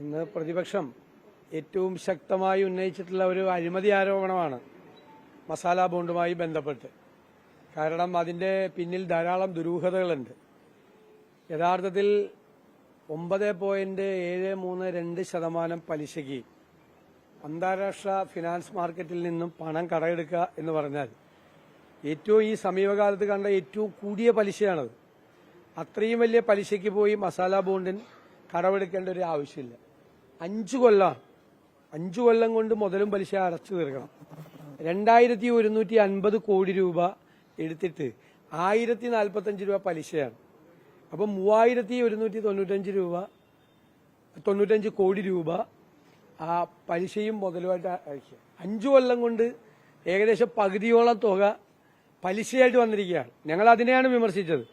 അന്ന് പ്രതിപക്ഷം ഏറ്റവും ശക്തമായി ഉന്നയിച്ചിട്ടുള്ള ഒരു അഴിമതി ആരോപണമാണ് മസാല ബോണ്ടുമായി ബന്ധപ്പെട്ട്. കാരണം അതിന്റെ പിന്നിൽ ധാരാളം ദുരൂഹതകളുണ്ട്. യഥാർത്ഥത്തിൽ ഒമ്പത് പോയിന്റ് ഏഴ് മൂന്ന് രണ്ട് ശതമാനം പലിശയ്ക്ക് അന്താരാഷ്ട്ര ഫിനാൻസ് മാർക്കറ്റിൽ നിന്നും പണം കടയെടുക്കുക എന്ന് പറഞ്ഞാൽ ഏറ്റവും ഈ സമീപകാലത്ത് കണ്ട ഏറ്റവും കൂടിയ പലിശയാണത്. അത്രയും വലിയ പലിശയ്ക്ക് പോയി മസാല ബോണ്ടിന് കടമെടുക്കേണ്ട ഒരു ആവശ്യമില്ല. അഞ്ചു കൊല്ലം. അഞ്ചു കൊല്ലം കൊണ്ട് മുതലും പലിശ അടച്ചു തീർക്കണം. രണ്ടായിരത്തി ഒരുന്നൂറ്റി അൻപത് കോടി രൂപ എടുത്തിട്ട് ആയിരത്തി നാൽപ്പത്തഞ്ച് രൂപ പലിശയാണ്. അപ്പം മൂവായിരത്തി ഒരുന്നൂറ്റി തൊണ്ണൂറ്റഞ്ച് രൂപ തൊണ്ണൂറ്റഞ്ച് കോടി രൂപ ആ പലിശയും മുതലുമായിട്ട് അയക്കുക. അഞ്ചു കൊല്ലം കൊണ്ട് ഏകദേശം പകുതിയോളം തുക പലിശയായിട്ട് വന്നിരിക്കുകയാണ്. ഞങ്ങൾ അതിനെയാണ് വിമർശിച്ചത്.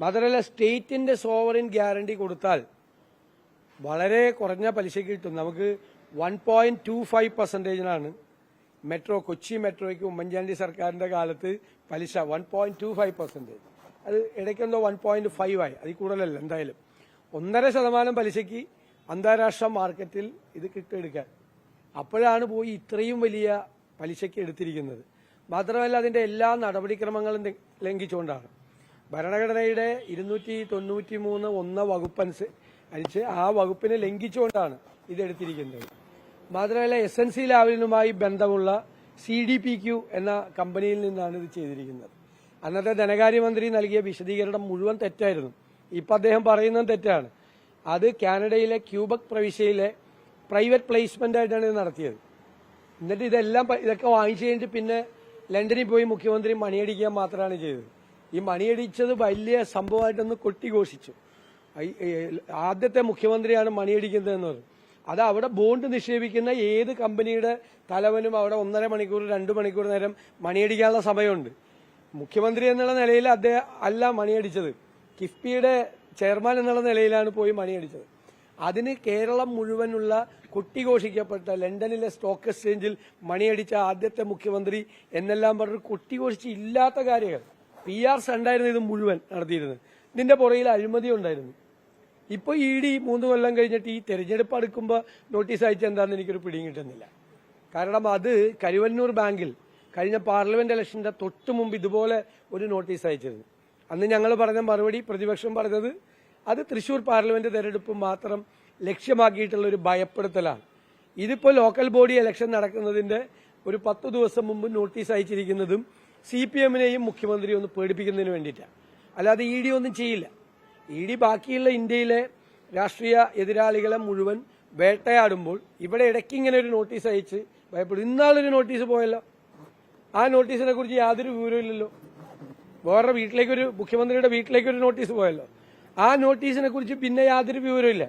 മാത്രമല്ല സ്റ്റേറ്റിന്റെ സോവറിൻ ഗ്യാരണ്ടി കൊടുത്താൽ വളരെ കുറഞ്ഞ പലിശയ്ക്ക് കിട്ടും. നമുക്ക് വൺ പോയിന്റ് ടു ഫൈവ് പെർസെന്റേജിനാണ് മെട്രോ കൊച്ചി മെട്രോയ്ക്ക് ഉമ്മൻചാണ്ടി സർക്കാരിന്റെ കാലത്ത് പലിശ one point two five percentage അത് ഇടയ്ക്കെന്തോ വൺ പോയിന്റ് ഫൈവ് ആയി. അതിൽ കൂടുതലല്ല എന്തായാലും. ഒന്നര ശതമാനം പലിശയ്ക്ക് അന്താരാഷ്ട്ര മാർക്കറ്റിൽ ഇത് കിട്ടിയെടുക്കാൻ. അപ്പോഴാണ് പോയി ഇത്രയും വലിയ പലിശയ്ക്ക് എടുത്തിരിക്കുന്നത്. മാത്രമല്ല അതിന്റെ എല്ലാ നടപടിക്രമങ്ങളും ലംഘിച്ചുകൊണ്ടാണ്. ഭരണഘടനയുടെ ഇരുന്നൂറ്റി തൊണ്ണൂറ്റി മൂന്ന് ഒന്ന് വകുപ്പ് അനുസരിച്ച് ആ വകുപ്പിനെ ലംഘിച്ചുകൊണ്ടാണ് ഇതെടുത്തിരിക്കുന്നത്. മാത്രമല്ല എസ് എൻ സി ലാവലിനുമായി ബന്ധമുള്ള സി ഡി പി ക്യു എന്ന കമ്പനിയിൽ നിന്നാണ് ഇത് ചെയ്തിരിക്കുന്നത്. അന്നത്തെ ധനകാര്യമന്ത്രി നൽകിയ വിശദീകരണം മുഴുവൻ തെറ്റായിരുന്നു. ഇപ്പൊ അദ്ദേഹം പറയുന്നത് തെറ്റാണ്. അത് കാനഡയിലെ ക്യൂബക് പ്രവിശ്യയിലെ പ്രൈവറ്റ് പ്ലേസ്മെന്റ് ആയിട്ടാണ് ഇത് നടത്തിയത്. എന്നിട്ട് ഇതെല്ലാം ഇതൊക്കെ വാങ്ങിച്ചു കഴിഞ്ഞിട്ട് പിന്നെ ലണ്ടനിൽ പോയി മുഖ്യമന്ത്രി മണിയടിക്കാൻ മാത്രമാണ് ചെയ്തത്. ഈ മണിയടിച്ചത് വലിയ സംഭവമായിട്ടൊന്ന് കൊട്ടിഘോഷിച്ചു. ആദ്യത്തെ മുഖ്യമന്ത്രിയാണ് മണിയടിക്കുന്നതെന്ന് പറഞ്ഞു അത് അവിടെ ബോണ്ട് നിക്ഷേപിക്കുന്ന ഏത് കമ്പനിയുടെ തലവനും അവിടെ ഒന്നര മണിക്കൂർ രണ്ട് മണിക്കൂർ നേരം മണിയടിക്കാനുള്ള സമയമുണ്ട്. മുഖ്യമന്ത്രി എന്നുള്ള നിലയിൽ അദ്ദേഹം അല്ല മണിയടിച്ചത്. കിഫ്ബിയുടെ ചെയർമാൻ എന്നുള്ള നിലയിലാണ് പോയി മണിയടിച്ചത്. അതിന് കേരളം മുഴുവനുള്ള കൊട്ടിഘോഷിക്കപ്പെട്ട ലണ്ടനിലെ സ്റ്റോക്ക് എക്സ്ചേഞ്ചിൽ മണിയടിച്ച ആദ്യത്തെ മുഖ്യമന്ത്രി എന്നെല്ലാം പറഞ്ഞ് കൊട്ടിഘോഷിച്ച് ഇല്ലാത്ത കാര്യങ്ങൾ. പി ആർ സണ്ടായിരുന്നു ഇത് മുഴുവൻ നടത്തിയിരുന്നത്. ഇതിന്റെ പുറയിൽ അഴിമതി ഉണ്ടായിരുന്നു. ഇപ്പൊ ഇ ഡി മൂന്ന് കൊല്ലം കഴിഞ്ഞിട്ട് ഈ തെരഞ്ഞെടുപ്പ് അടുക്കുമ്പോൾ നോട്ടീസ് അയച്ച എന്താണെന്ന് എനിക്കൊരു പിടിയും കിട്ടുന്നില്ല. കാരണം അത് കരുവന്നൂർ ബാങ്കിൽ കഴിഞ്ഞ പാർലമെന്റ് ഇലക്ഷന്റെ തൊട്ട് മുമ്പ് ഇതുപോലെ ഒരു നോട്ടീസ് അയച്ചിരുന്നു. അന്ന് ഞങ്ങൾ പറഞ്ഞ മറുപടി പ്രതിപക്ഷം പറഞ്ഞത് അത് തൃശൂർ പാർലമെന്റ് തെരഞ്ഞെടുപ്പ് മാത്രം ലക്ഷ്യമാക്കിയിട്ടുള്ള ഒരു ഭയപ്പെടുത്തലാണ്. ഇതിപ്പോ ലോക്കൽ ബോഡി ഇലക്ഷൻ നടക്കുന്നതിന്റെ ഒരു പത്ത് ദിവസം മുമ്പ് നോട്ടീസ് അയച്ചിരിക്കുന്നതും സി പി എമ്മിനെയും മുഖ്യമന്ത്രിയും ഒന്ന് പേടിപ്പിക്കുന്നതിന് വേണ്ടിയിട്ടാണ് അല്ലാതെ ഇ ഡി ഒന്നും ചെയ്യില്ല. ഇ ഡി ബാക്കിയുള്ള ഇന്ത്യയിലെ രാഷ്ട്രീയ എതിരാളികളെ മുഴുവൻ വേട്ടയാടുമ്പോൾ ഇവിടെ ഇടയ്ക്ക് ഇങ്ങനെ ഒരു നോട്ടീസ് അയച്ച് ഭയപ്പെടും. ഇന്നാളൊരു നോട്ടീസ് പോയല്ലോ. ആ നോട്ടീസിനെ കുറിച്ച് യാതൊരു വിവരമില്ലല്ലോ വേറെ വീട്ടിലേക്കൊരു മുഖ്യമന്ത്രിയുടെ വീട്ടിലേക്കൊരു നോട്ടീസ് പോയല്ലോ. ആ നോട്ടീസിനെ കുറിച്ച് പിന്നെ യാതൊരു വിവരമില്ല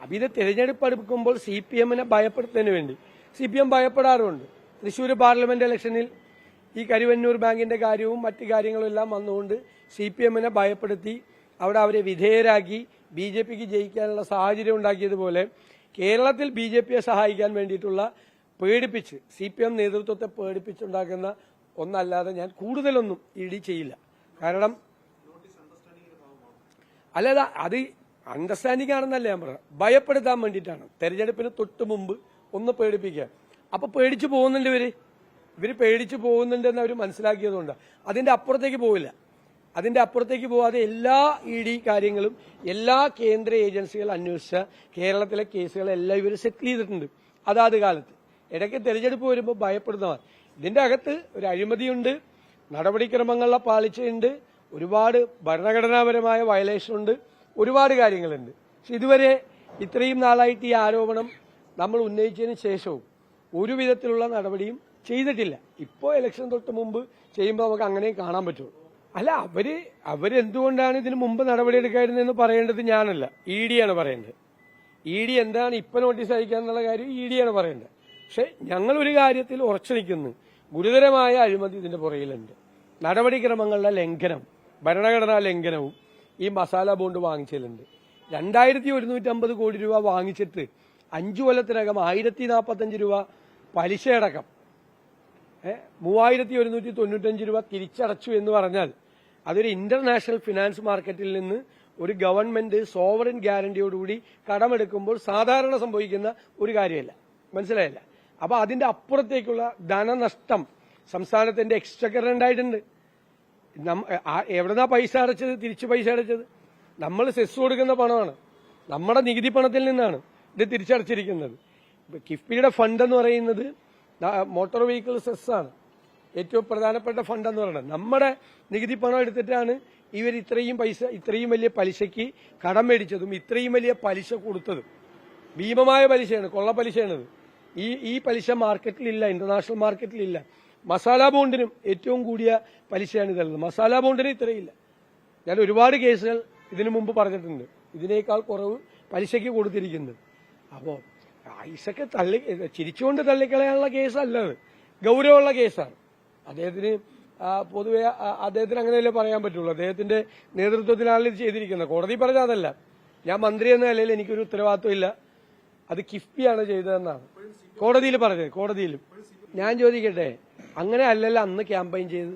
അപ്പം ഇത് തിരഞ്ഞെടുപ്പ് അടുക്കുമ്പോൾ സി പി എമ്മിനെ ഭയപ്പെടുത്തുന്നതിന് വേണ്ടി. സി പി എം ഭയപ്പെടാറുണ്ട്. തൃശ്ശൂർ പാർലമെന്റ് ഇലക്ഷനിൽ ഈ കരുവന്നൂർ ബാങ്കിന്റെ കാര്യവും മറ്റു കാര്യങ്ങളും എല്ലാം വന്നുകൊണ്ട് സി പി എമ്മിനെ ഭയപ്പെടുത്തി അവിടെ അവരെ വിധേയരാക്കി ബി ജെ പിക്ക് ജയിക്കാനുള്ള സാഹചര്യം ഉണ്ടാക്കിയതുപോലെ കേരളത്തിൽ ബി ജെ പിയെ സഹായിക്കാൻ വേണ്ടിയിട്ടുള്ള പേടിപ്പിച്ച് സി പി എം നേതൃത്വത്തെ പേടിപ്പിച്ചുണ്ടാക്കുന്ന ഒന്നല്ലാതെ ഞാൻ കൂടുതലൊന്നും ഇ ഡി ചെയ്യില്ല. കാരണം അല്ലാതെ അത് അണ്ടർസ്റ്റാൻഡിംഗ് ആണെന്നല്ല ഞാൻ പറയാം ഭയപ്പെടുത്താൻ വേണ്ടിയിട്ടാണ്. തെരഞ്ഞെടുപ്പിന് തൊട്ട് മുമ്പ് ഒന്ന് പേടിപ്പിക്കുക. അപ്പൊ പേടിച്ചു പോകുന്നുണ്ട് ഇവർ. ഇവർ പേടിച്ചു പോകുന്നുണ്ടെന്ന് അവർ മനസ്സിലാക്കിയതുകൊണ്ട്. അതിന്റെ അപ്പുറത്തേക്ക് പോവില്ല. അതിന്റെ അപ്പുറത്തേക്ക് പോവാതെ എല്ലാ ഇ ഡി കാര്യങ്ങളും എല്ലാ കേന്ദ്ര ഏജൻസികൾ അന്വേഷിച്ച കേരളത്തിലെ കേസുകളെല്ലാം ഇവർ സെറ്റിൽ ചെയ്തിട്ടുണ്ട്. അതാത് കാലത്ത്. ഇടയ്ക്ക് തെരഞ്ഞെടുപ്പ് വരുമ്പോൾ ഭയപ്പെടുന്നവർ. ഇതിന്റെ അകത്ത് ഒരു അഴിമതിയുണ്ട് നടപടിക്രമങ്ങളിലെ പാളിച്ചയുണ്ട് ഒരുപാട് ഭരണഘടനാപരമായ വയലേഷൻ ഉണ്ട് ഒരുപാട് കാര്യങ്ങളുണ്ട്. പക്ഷെ ഇതുവരെ ഇത്രയും നാളായിട്ട് ഈ ആരോപണം നമ്മൾ ഉന്നയിച്ചതിന് ശേഷവും ഒരു വിധത്തിലുള്ള നടപടിയും ചെയ്തിട്ടില്ല. ഇപ്പോൾ ഇലക്ഷൻ തൊട്ട് മുമ്പ് ചെയ്യുമ്പോൾ നമുക്ക് അങ്ങനെയും കാണാൻ പറ്റുള്ളൂ. അല്ല അവർ അവരെന്തുകൊണ്ടാണ് ഇതിന് മുമ്പ് നടപടിയെടുക്കായിരുന്നെന്ന് പറയേണ്ടത് ഞാനല്ല. ഇ ഡി ആണ് പറയേണ്ടത്. ഇ ഡി എന്താണ് ഇപ്പൊ നോട്ടീസ് അയക്കാന്നുള്ള കാര്യം ഇ ഡി ആണ് പറയേണ്ടത്. പക്ഷെ ഞങ്ങൾ ഒരു കാര്യത്തിൽ ഉറച്ചു നിൽക്കുന്നു. ഗുരുതരമായ അഴിമതി ഇതിന്റെ പുറയിലുണ്ട് നടപടിക്രമങ്ങളുടെ ലംഘനം ഭരണഘടനാ ലംഘനവും ഈ മസാല ബോണ്ട് വാങ്ങിച്ചതിലുണ്ട്. രണ്ടായിരത്തി ഒരുന്നൂറ്റമ്പത് കോടി രൂപ വാങ്ങിച്ചിട്ട് അഞ്ചു കൊല്ലത്തിനകം ആയിരത്തി നാൽപ്പത്തഞ്ച് രൂപ പലിശയടക്കം മൂവായിരത്തി ഒരുന്നൂറ്റി തൊണ്ണൂറ്റഞ്ച് രൂപ തിരിച്ചടച്ചു എന്ന് പറഞ്ഞാൽ അതൊരു ഇന്റർനാഷണൽ ഫിനാൻസ് മാർക്കറ്റിൽ നിന്ന് ഒരു ഗവൺമെന്റ് സോവറിൻ ഗ്യാരണ്ടിയോടുകൂടി കടമെടുക്കുമ്പോൾ സാധാരണ സംഭവിക്കുന്ന ഒരു കാര്യമല്ല. മനസ്സിലായില്ല? അപ്പൊ അതിന്റെ അപ്പുറത്തേക്കുള്ള ധനനഷ്ടം സംസ്ഥാനത്തിന്റെ നമ്മ- ആ- പൈസ അടച്ചത്? തിരിച്ചു പൈസ അടച്ചത്? നമ്മൾ സെസ് കൊടുക്കുന്ന പണമാണ്. നമ്മുടെ നികുതി പണത്തിൽ നിന്നാണ് ഇത് തിരിച്ചടച്ചിരിക്കുന്നത്. കിഫ്ബിയുടെ ഫണ്ട് എന്ന് പറയുന്നത് മോട്ടോർ വെഹിക്കിൾ സെസ് ആണ്. ഏറ്റവും പ്രധാനപ്പെട്ട ഫണ്ട് എന്ന് പറയുന്നത്. നമ്മുടെ നികുതി പണം എടുത്തിട്ടാണ് ഇവർ ഇത്രയും പൈസ ഇത്രയും വലിയ പലിശയ്ക്ക് കടം മേടിച്ചതും ഇത്രയും വലിയ പലിശ കൊടുത്തതും. ഭീമമായ പലിശയാണ് കൊള്ള പലിശയാണ് ഈ ഈ പലിശ മാർക്കറ്റിലില്ല ഇന്റർനാഷണൽ മാർക്കറ്റിലില്ല. മസാല ബോണ്ടിനും ഏറ്റവും കൂടിയ പലിശയാണ് ഇതുള്ളത്. മസാല ബോണ്ടിന് ഇത്രയില്ല. ഞാൻ ഒരുപാട് കേസുകൾ ഇതിനു മുമ്പ് പറഞ്ഞിട്ടുണ്ട്. ഇതിനേക്കാൾ കുറവ് പലിശയ്ക്ക് കൊടുത്തിരിക്കുന്നത്. അപ്പോൾ പൈസക്ക് തള്ളി ചിരിച്ചുകൊണ്ട് തള്ളിക്കളയാനുള്ള കേസല്ല അത്. ഗൗരവമുള്ള കേസാണ്. അദ്ദേഹത്തിന് പൊതുവെ അദ്ദേഹത്തിന് അങ്ങനെയല്ലേ പറയാൻ പറ്റുള്ളൂ. അദ്ദേഹത്തിന്റെ നേതൃത്വത്തിലാണ് ഇത് ചെയ്തിരിക്കുന്നത്. കോടതി പറഞ്ഞ അതല്ല. ഞാൻ മന്ത്രി എന്ന നിലയിൽ എനിക്കൊരു ഉത്തരവാദിത്വം ഇല്ല. അത് കിഫ്ബിയാണ് ചെയ്തതെന്നാണ്. കോടതിയിൽ പറഞ്ഞത് കോടതിയിലും ഞാൻ ചോദിക്കട്ടെ അങ്ങനെ അല്ലല്ലോ അന്ന് ക്യാമ്പയിൻ ചെയ്ത്.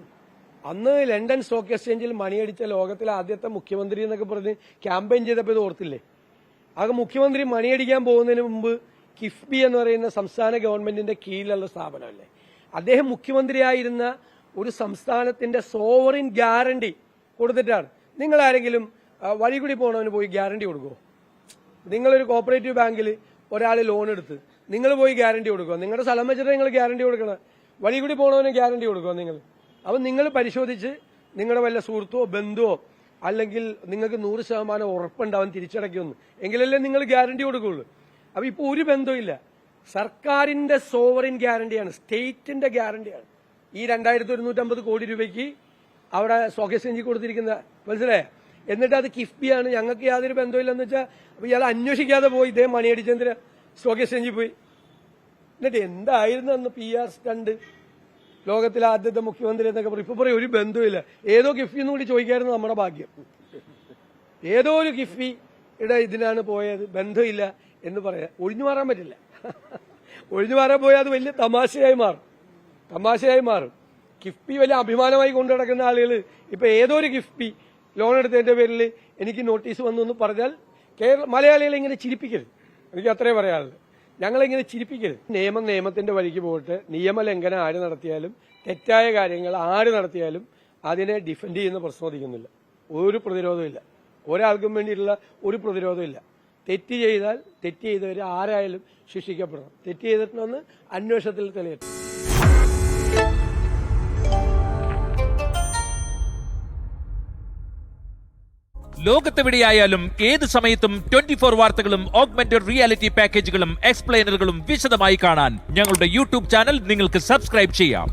അന്ന് ലണ്ടൻ സ്റ്റോക്ക് എക്സ്ചേഞ്ചിൽ മണിയടിച്ച ലോകത്തിലെ ആദ്യത്തെ മുഖ്യമന്ത്രി എന്നൊക്കെ പറഞ്ഞ് ക്യാമ്പയിൻ ചെയ്തപ്പോൾ ഇത് ഓർത്തില്ലേ? ആകെ മുഖ്യമന്ത്രി മണിയടിക്കാൻ പോകുന്നതിന് മുമ്പ് കിഫ്ബി എന്ന് പറയുന്ന സംസ്ഥാന ഗവൺമെന്റിന്റെ കീഴിലുള്ള സ്ഥാപനമല്ലേ? അദ്ദേഹം മുഖ്യമന്ത്രിയായിരുന്ന ഒരു സംസ്ഥാനത്തിന്റെ സോവറിൻ ഗ്യാരണ്ടി കൊടുത്തിട്ടാണ്. നിങ്ങൾ ആരെങ്കിലും വഴി കൂടി പോയി ഗ്യാരണ്ടി കൊടുക്കുമോ നിങ്ങളൊരു കോപ്പറേറ്റീവ് ബാങ്കിൽ ഒരാൾ ലോൺ എടുത്ത് നിങ്ങൾ പോയി ഗ്യാരണ്ടി കൊടുക്കുക നിങ്ങളുടെ സ്ഥലം വെച്ചിട്ട് നിങ്ങൾ ഗ്യാരണ്ടി കൊടുക്കണം. വഴി കൂടി ഗ്യാരണ്ടി കൊടുക്കുക നിങ്ങൾ? അപ്പം നിങ്ങൾ പരിശോധിച്ച് നിങ്ങളുടെ വല്ല സുഹൃത്തോ ബന്ധുവോ അല്ലെങ്കിൽ നിങ്ങൾക്ക് നൂറ് ശതമാനം ഉറപ്പുണ്ടാവും തിരിച്ചടയ്ക്കുമെന്ന്. എങ്കിലല്ലേ നിങ്ങൾ ഗ്യാരണ്ടി കൊടുക്കുകയുള്ളൂ അപ്പം ഇപ്പോൾ ഒരു ബന്ധമില്ല സർക്കാരിന്റെ സോവറിൻ ഗ്യാരണ്ടിയാണ് സ്റ്റേറ്റിന്റെ ഗ്യാരണ്ടിയാണ്. ഈ രണ്ടായിരത്തി ഒരുന്നൂറ്റമ്പത് കോടി രൂപയ്ക്ക് അവിടെ സ്റ്റോക്ക് എഞ്ചി കൊടുത്തിരിക്കുന്ന മനസ്സിലായ? എന്നിട്ട് അത് കിഫ്ബിയാണ്. ഞങ്ങൾക്ക് യാതൊരു ബന്ധമില്ലെന്ന് വെച്ചാൽ അപ്പൊ ഇയാൾ അന്വേഷിക്കാതെ പോയി ഇതേ മണിയടിച്ചെന്തിന് സ്റ്റോക്ക് എക്സ്ചേഞ്ചിൽ പോയി? എന്നിട്ട് എന്തായിരുന്നു അന്ന് പി ആർ സ്റ്റണ്ട് ലോകത്തിലെ ആദ്യത്തെ മുഖ്യമന്ത്രി എന്നൊക്കെ പറയും. ഇപ്പൊ പറയും ഒരു ബന്ധമില്ല ഏതോ കിഫ്ബി എന്ന് കൂടി ചോദിക്കായിരുന്നു നമ്മുടെ ഭാഗ്യം. ഏതോ ഒരു കിഫ്ബിയുടെ ഇതിനാണ് പോയത്. ബന്ധമില്ല എന്ന് പറയാം. ഒഴിഞ്ഞു മാറാൻ പറ്റില്ല. ഒഴിഞ്ഞു മാറാൻ പോയാൽ അത് വലിയ തമാശയായി മാറും. തമാശയായി മാറും. കിഫ്ബി വലിയ അഭിമാനമായി കൊണ്ടു നടക്കുന്ന ആളുകൾ ഇപ്പൊ ഏതോ ഒരു കിഫ്ബി ലോൺ എടുത്തതിന്റെ പേരിൽ എനിക്ക് നോട്ടീസ് വന്നു എന്ന് പറഞ്ഞാൽ കേരള മലയാളികളെ ഇങ്ങനെ ചിരിപ്പിക്കരുത്. എനിക്ക് അത്രേ പറയാനുള്ളത് ഞങ്ങളിങ്ങനെ ചിരിപ്പിക്കരുത്. നിയമം നിയമത്തിന്റെ വഴിക്ക് പോയിട്ട് നിയമലംഘനം ആര് നടത്തിയാലും തെറ്റായ കാര്യങ്ങൾ ആര് നടത്തിയാലും അതിനെ ഡിഫെൻഡ് ചെയ്യുന്ന പ്രശ്നോദിക്കുന്നില്ല ഒരു പ്രതിരോധമില്ല ഒരാൾക്കും വേണ്ടിയിട്ടുള്ള ഒരു പ്രതിരോധമില്ല തെറ്റ് ചെയ്താൽ തെറ്റ് ചെയ്തവർ ആരായാലും ശിക്ഷിക്കപ്പെടണം. തെറ്റ് ചെയ്തിട്ടുണ്ടെന്ന് അന്വേഷണത്തിൽ തെളിയട്ടെ. ലോകത്തെവിടെയായാലും ഏത് സമയത്തും ട്വന്റി ഫോർ വാർത്തകളും ഓഗ്മെന്റഡ് റിയാലിറ്റി പാക്കേജുകളും എക്സ്പ്ലെയിനറുകളും വിശദമായി കാണാൻ ഞങ്ങളുടെ യൂട്യൂബ് ചാനൽ നിങ്ങൾക്ക് സബ്സ്ക്രൈബ് ചെയ്യാം.